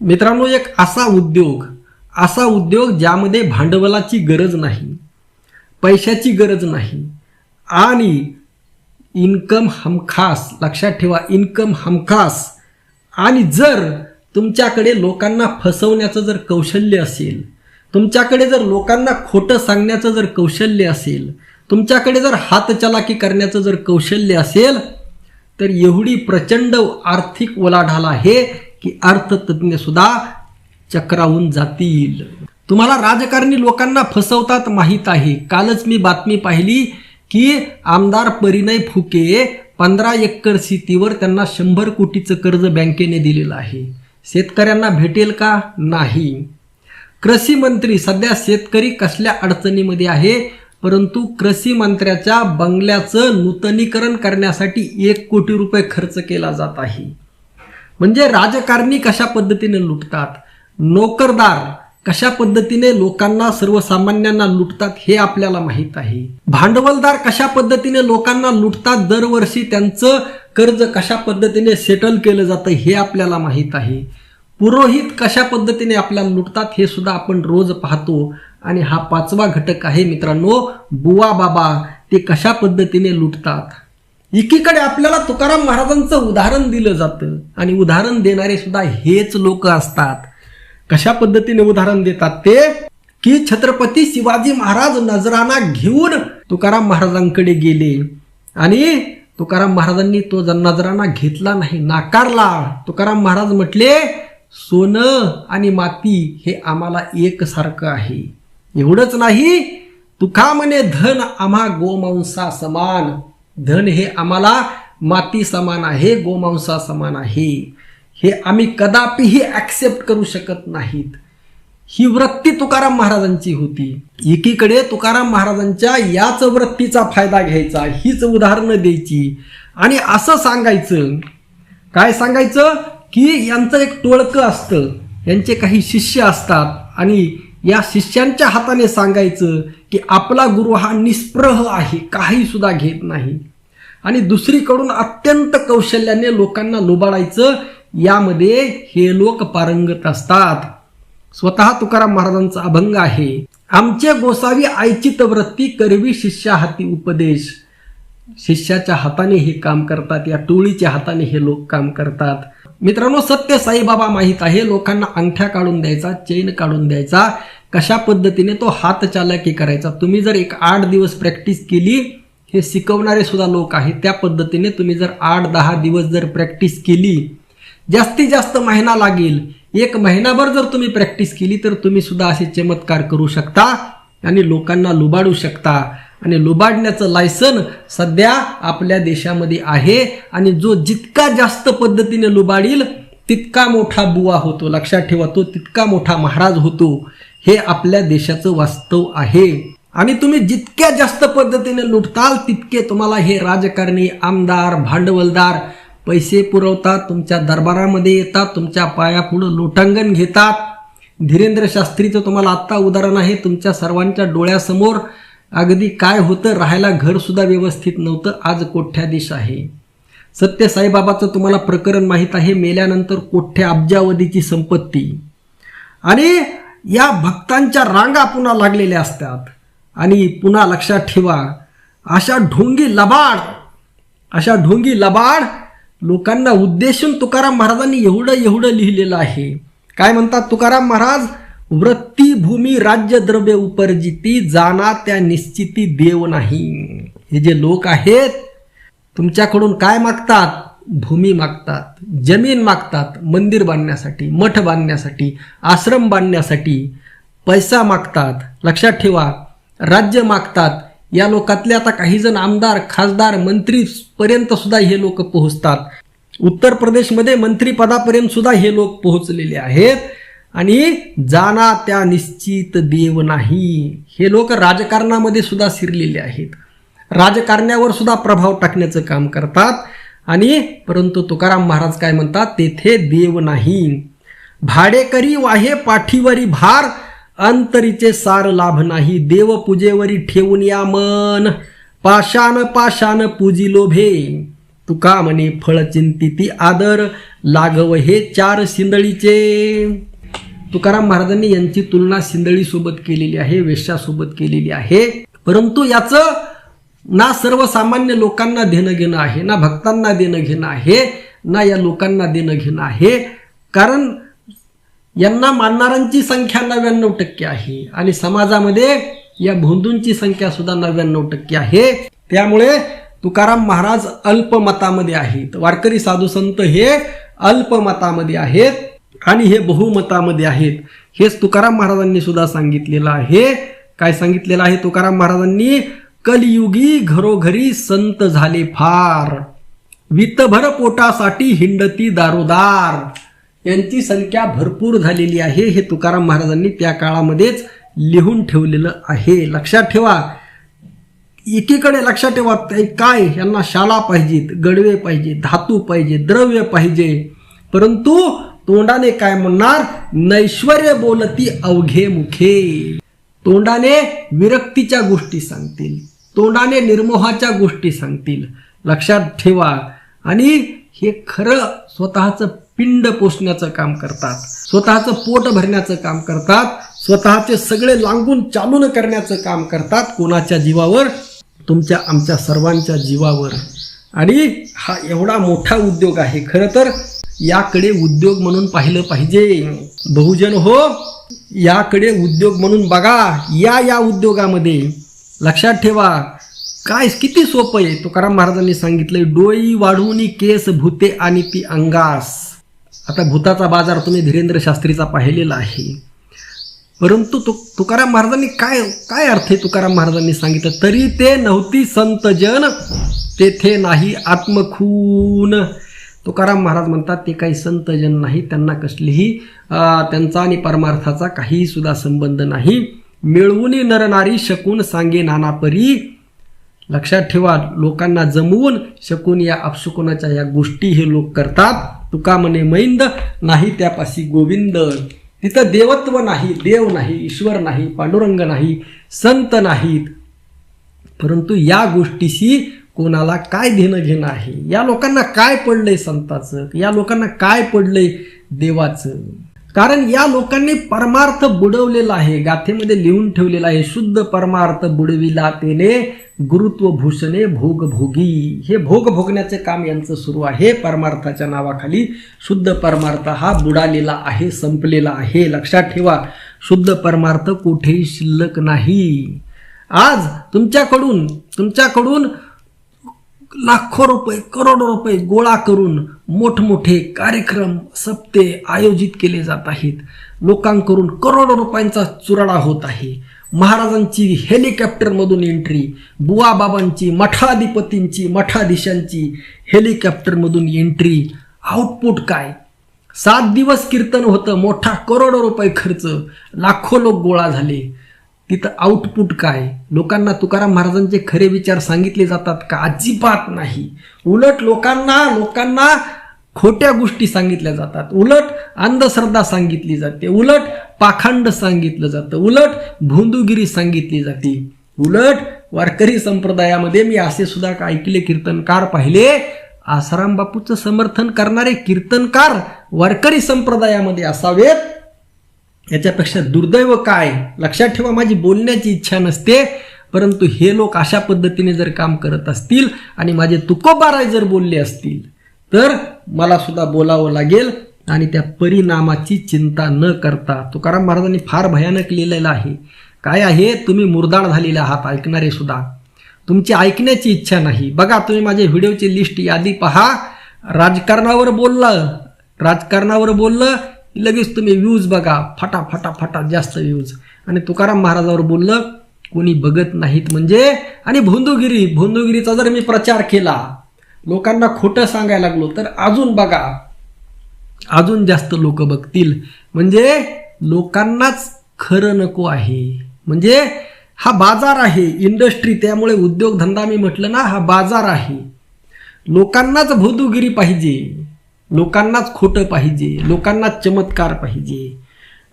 मित्रांनो एक असा उद्योग असा उद्योग ज्यामध्ये भांडवलाची गरज नाही पैशाची गरज नाही आणि इन्कम हमखास लक्षात ठेवा इन्कम हमखास. आणि जर तुमच्याकडे लोकांना फसवण्याचं जर कौशल्य असेल तुमच्याकडे जर लोकांना खोटं सांगण्याचं जर कौशल्य असेल तुमच्याकडे जर हातचलाकी करण्याचं जर कौशल्य असेल तर एवढी प्रचंड आर्थिक उलाढाल आहे की अर्थतज्ञ सुद्धा चक्रावून जातील. तुम्हाला राजकारणी लोकांना फसवतात माहीत आहे. कालच मी बातमी पाहिली की आमदार परिणय फुके पंधरा एकर शेतीवर त्यांना शंभर कोटीचं कर्ज बँकेने दिलेलं आहे. शेतकऱ्यांना भेटेल का? नाही. कृषी मंत्री सध्या शेतकरी कसल्या अडचणीमध्ये आहे? परंतु कृषी मंत्र्याच्या बंगल्याचं नूतनीकरण करण्यासाठी एक कोटी रुपये खर्च केला जात आहे. म्हणजे राजकारणी कशा पद्धतीने लुटतात? नोकरदार कशा पद्धतीने लोकांना सर्वसामान्यांना लुटतात हे आपल्याला माहीत आहे. भांडवलदार कशा पद्धतीने लोकांना लुटतात दरवर्षी त्यांचं कर्ज कशा पद्धतीने सेटल केलं जातं हे आपल्याला माहीत आहे. पुरोहित कशा पद्धतीने आपल्याला लुटतात हे सुद्धा आपण रोज पाहतो. आणि हा पाचवा घटक आहे मित्रांनो बुवा बाबा ते कशा पद्धतीने लुटतात? एकीकडे आपल्याला तुकाराम महाराजांचं उदाहरण दिलं जातं आणि उदाहरण देणारे सुद्धा हेच लोक असतात. कशा पद्धतीने उदाहरण देतात ते? की छत्रपती शिवाजी महाराज नजराना घेऊन तुकाराम महाराजांकडे गेले आणि तुकाराम महाराजांनी तो नजराना घेतला नाही नाकारला तुकाराम महाराज म्हटले सोनं आणि माती हे आम्हाला एकसारखं आहे. एवढंच नाही तुका म्हणे धन आम्हा गोमांसा समान. धन हे आम्हाला माती समान आहे गोमांसा समान आहे. हे आम्ही कदापिही ॲक्सेप्ट करू शकत नाहीत. ही वृत्ती तुकाराम महाराजांची होती. एकीकडे तुकाराम महाराजांच्या याच वृत्तीचा फायदा घ्यायचा हीच उदाहरणं द्यायची. आणि असं सांगायचं काय सांगायचं? की यांचं एक टोळकं असतं यांचे काही शिष्य असतात. आणि या शिष्यांच्या हाताने सांगायचं की आपला गुरु हा निस्प्रह आहे काही सुद्धा घेत नाही. आणि दुसरीकडून अत्यंत कौशल्याने लोकांना लुबाडायचं यामध्ये हे लोक पारंगत असतात. स्वतः तुकाराम महाराजांचा अभंग आहे आमचे गोसावी ऐचित वृत्ती करवी शिष्या हाती उपदेश. शिष्याच्या हाताने हे काम करतात या टोळीच्या हाताने हे लोक काम करतात. मित्रांनो सत्य साईबाबा माहीत आहे लोकांना अंगठ्या काढून द्यायचा चेन काढून द्यायचा. कशा पद्धतीने तो हात चालाकी करायचा? तुम्ही जर एक आठ दिवस प्रॅक्टिस केली हे शिकवणारे सुद्धा लोक आहेत. त्या पद्धतीने तुम्ही जर आठ दहा दिवस जर प्रॅक्टिस केली जास्तीत जास्त महिना लागेल. एक महिनाभर जर तुम्ही प्रॅक्टिस केली तर तुम्ही सुद्धा असे चमत्कार करू शकता आणि लोकांना लुबाडू शकता. आणि लुबाडण्याचं लायसन सध्या आपल्या देशामध्ये आहे आणि जो जितका जास्त पद्धतीने लुबाडील तितका मोठा बुवा होतो. लक्षात ठेवा तो तितका मोठा महाराज होतो. हे आपल्या देशाचं वास्तव आहे. आणि तुम्ही जितक्या जास्त पद्धतीने लुटताल तितके तुम्हाला हे राजकारणी आमदार भांडवलदार पैसे पुरवतात तुमच्या दरबारामध्ये येतात तुमच्या पायापुढं लोटांगण घेतात. धीरेंद्र शास्त्रीचं तुम्हाला आत्ता उदाहरण आहे तुमच्या सर्वांच्या डोळ्यासमोर अगदी काय होतं राहायला घरसुद्धा व्यवस्थित नव्हतं आज कोठ्याधीश आहे? सत्य साईबाबाचं तुम्हाला प्रकरण माहीत आहे मेल्यानंतर कोठ्या अब्जावधीची संपत्ती? आणि या भक्तांच्या रांगा पुन्हा लागलेल्या असतात. आणि पुन्हा लक्षात ठेवा अशा ढोंगी लबाड अशा ढोंगी लबाड लोकांना उद्देशून तुकाराम महाराजांनी एवढं एवढं लिहिलेलं आहे. काय म्हणतात तुकाराम महाराज? वृत्ती भूमी राज्य द्रव्य जाना त्या निश्चिती देव नाही. हे जे लोक आहेत तुमच्याकडून काय मागतात? भूमी मागतात जमीन मागतात मंदिर बांधण्यासाठी मठ बांधण्यासाठी आश्रम बांधण्यासाठी पैसा मागतात. लक्षात ठेवा राज्य मागतात. या लोकातले आता काही जण आमदार खासदार मंत्री पर्यंत सुद्धा हे लोक पोहोचतात. उत्तर प्रदेशमध्ये मंत्रीपदापर्यंत सुद्धा हे लोक पोहोचलेले आहेत. आणि जाना त्या निश्चित देव नाही. हे लोक राजकारणामध्ये सुद्धा शिरलेले आहेत. राजकारण्यावर सुद्धा प्रभाव टाकण्याचं काम करतात. आणि परंतु तुकाराम महाराज काय म्हणतात? तेथे देव नाही. भाडेकरी वाहे पाठीवरी भार अंतरीचे सार लाभ नाही देव पूजेवरी ठेवून या मन. पाषाण पाषाण पूजी लोभे. तुका म्हणे फळ चिंतिती आदर लागव हे चार सिंदळीचे. तुकाराम महाराजांनी यांची तुलना सिंदळीसोबत केलेली आहे वेश्यासोबत केलेली आहे. परंतु याचं ना सर्वसामान्य लोकांना देणं घेणं आहे ना भक्तांना देणं घेणं आहे ना या लोकांना देणं घेणं आहे. कारण यांना मानणाऱ्यांची संख्या नव्याण्णव टक्के आहे. आणि समाजामध्ये या भोंदूंची संख्या सुद्धा नव्याण्णव टक्के आहे. त्यामुळे तुकाराम महाराज अल्पमतामध्ये आहेत. वारकरी साधू संत हे अल्पमतामध्ये आहेत आणि हे बहुमतामध्ये आहेत. हेच तुकाराम महाराजांनी सुद्धा सांगितलेलं आहे. काय सांगितलेलं आहे? तुकाराम महाराजांनी कलियुगी घरोघरी संत झाले फार. वित्तभर पोटासाठी हिंडती दारोदार. यांची संख्या भरपूर झालेली आहे हे तुकाराम महाराजांनी त्या काळामध्येच लिहून ठेवलेलं आहे. लक्षात ठेवा. एकीकडे लक्षात ठेवा काय? यांना शाळा पाहिजेत गडवे पाहिजे धातू पाहिजे द्रव्य पाहिजे. परंतु तोंडाने काय म्हणणार? नैश्वर्य बोलती अवघे मुखे. तोंडाने विरक्तीच्या गोष्टी सांगतील. तोंडाने निर्मोहाच्या गोष्टी सांगतील. लक्षात ठेवा. आणि हे खरं स्वतःचं पिंड पोसण्याचं काम करतात. स्वतःचं पोट भरण्याचं काम करतात. स्वतःचे सगळे लांबून चालून करण्याचं काम करतात. कोणाच्या जीवावर? तुमच्या आमच्या सर्वांच्या जीवावर. आणि हा एवढा मोठा उद्योग आहे. खरं तर याकडे उद्योग म्हणून पाहिलं पाहिजे. बहुजन हो याकडे उद्योग म्हणून बघा. या या उद्योगामध्ये लक्षात ठेवा. काय किती सोपं आहे? तुकाराम महाराजांनी सांगितलंय डोई वाढवून केस भूते आणि ती अंगास. आता भूताचा बाजार तुम्ही धीरेंद्र शास्त्रीचा पाहिलेला आहे. परंतु तु तुकाराम महाराजांनी काय काय अर्थ आहे तुकाराम महाराजांनी सांगितलं? तरी ते नव्हती संत जन तेथे नाही आत्मखून. तुकाराम महाराज म्हणतात ते काही संतजन नाही त्यांना कसलीही त्यांचा आणि परमार्थाचा काहीसुद्धा संबंध नाही. मिळवून नरनारी शकून सांगे नानापरी लक्षात ठेवा लोकांना जमवून शकून या अपशकुनाच्या या गोष्टी हे लोक करतात. तुका म्हणे मैंद नाही त्यापाशी गोविंद. तिथं देवत्व नाही देव नाही ईश्वर नाही पांडुरंग नाही संत नाहीत. परंतु या गोष्टीशी कोणाला काय देणं घेणं आहे? या लोकांना काय पडलंय संताचं? या लोकांना काय पडलंय देवाचं? कारण या लोकांनी परमार्थ बुडवलेला आहे. गाथेमध्ये लिहून ठेवलेला आहे शुद्ध परमार्थ बुडविला तेने गुरुत्व भूषणे भोग भोगी हे भोग भोगण्याचे काम यांचं सुरू आहे परमार्थाच्या नावाखाली. शुद्ध परमार्थ हा बुडालेला आहे संपलेला आहे. लक्षात ठेवा शुद्ध परमार्थ कुठेही शिल्लक नाही. आज तुमच्याकडून तुमच्याकडून लाखो रुपये करोडो रुपये गोळा करून मोठमोठे कार्यक्रम सप्ते आयोजित केले जात आहेत. लोकांकडून करोडो रुपयांचा चुराडा होत आहे. महाराजांची हेलिकॉप्टरमधून एंट्री बुवाबाबांची मठाधिपतींची मठाधीशांची हेलिकॉप्टरमधून एंट्री आउटपुट काय? सात दिवस कीर्तन होतं मोठा करोडो रुपये खर्च. लाखो लोक गोळा झाले. तिथं आउटपुट काय? लोकांना तुकाराम महाराजांचे खरे विचार सांगितले जातात का? अजिबात नाही. उलट लोकांना लोकांना खोट्या गोष्टी सांगितल्या जातात. उलट अंधश्रद्धा सांगितली जाते. उलट पाखंड सांगितलं जातं. उलट भोंदूगिरी सांगितली जाते. उलट वारकरी संप्रदायामध्ये मी असे सुद्धा ऐकले कीर्तनकार पाहिले? आसाराम बापूचं समर्थन करणारे कीर्तनकार वारकरी संप्रदायामध्ये असावेत. याच्यापेक्षा दुर्दैव काय? लक्षात ठेवा माझी बोलण्याची इच्छा नसते परंतु हे लोक अशा पद्धतीने जर काम करत असतील आणि माझे तुकोबाराय जर बोलले असतील तर मला सुद्धा बोलावं लागेल आणि त्या परिणामाची चिंता न करता. तुकाराम महाराजांनी फार भयानक लिहिलेलं आहे. काय आहे? तुम्ही मुरदाड झालेले आहात ऐकणारे सुद्धा. तुमची ऐकण्याची इच्छा नाही. बघा तुम्ही माझ्या व्हिडिओची लिस्ट यादी पहा. राजकारणावर बोललं. राजकारणावर बोललं. लगेच तुम्ही व्ह्यूज बघा. फटा फटा फटा जास्त व्ह्यूज आणि तुकाराम महाराजावर बोललं कोणी बघत नाहीत म्हणजे आणि भोंदूगिरी भोंदूगिरीचा जर मी प्रचार केला लोकांना खोटं सांगायला लागलो तर अजून बघा. अजून जास्त लोक बघतील. म्हणजे लोकांनाच खरं नको आहे. म्हणजे हा बाजार आहे इंडस्ट्री त्यामुळे उद्योगधंदा मी म्हटलं ना हा बाजार आहे. लोकांनाच भोंदूगिरी पाहिजे. लोकांनाच खोटं पाहिजे लोकांनाच चमत्कार पाहिजे.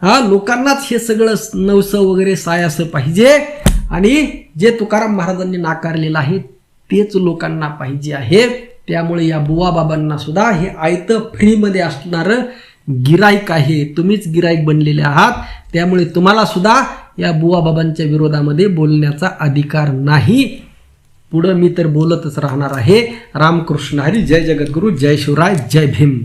हा लोकांनाच हे सगळं नवसं वगैरे सायासं पाहिजे आणि जे तुकाराम महाराजांनी नाकारलेलं आहे तेच लोकांना पाहिजे आहे. त्यामुळे या बुवाबाबांना सुद्धा हे आयतं फ्रीमध्ये असणारं गिराईक आहे. तुम्हीच गिराईक बनलेले आहात. त्यामुळे तुम्हाला सुद्धा या बुवाबाबांच्या विरोधामध्ये बोलण्याचा अधिकार नाही. पुढं मी तर बोलतच राहणार आहे. रामकृष्ण हरी जय जगद्गुरू जय शिवराय जय भीम.